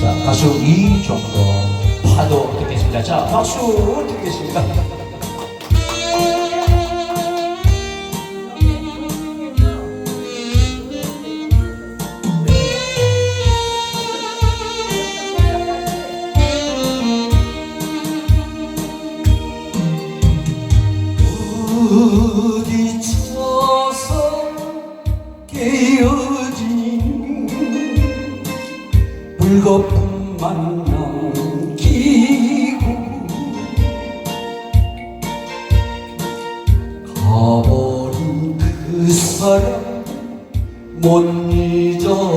자, 가수 이종도 파도 듣겠습니다. 자, 박수 드리겠습니다. 부딪 불거품만 남기고 가버린 그 사람 못 잊어니다.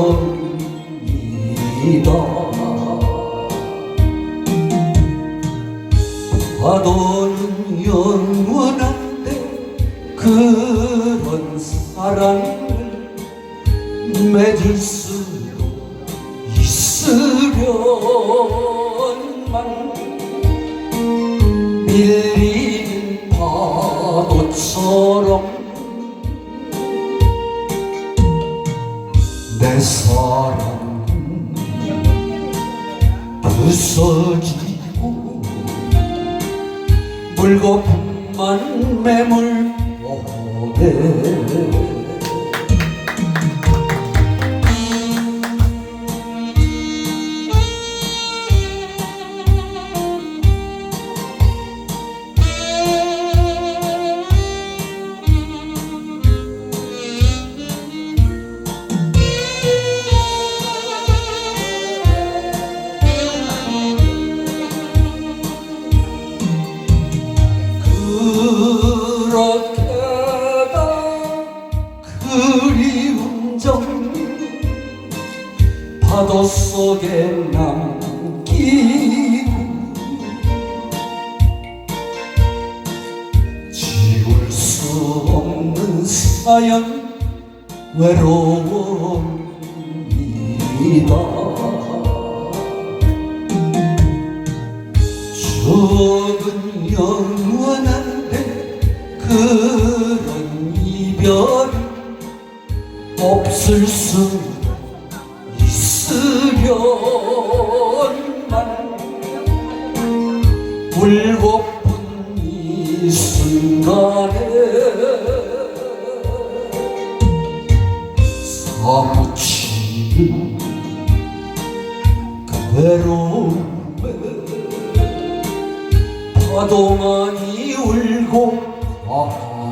파도는 영원한데 그런 사랑을 맺을 수 도 있으련만 밀리는 파도처럼 내 사랑 부서지고 물거품만 매물 오네 그렇게다 그리운 점 파도 속에 남기고 지울 수 없는 사연 외로움이다. 추억은 영원한데 그런 이별 없을 수 있으련만 울고픈 이 순간에 사무치는 그 외로움에 파도만이 울고 가네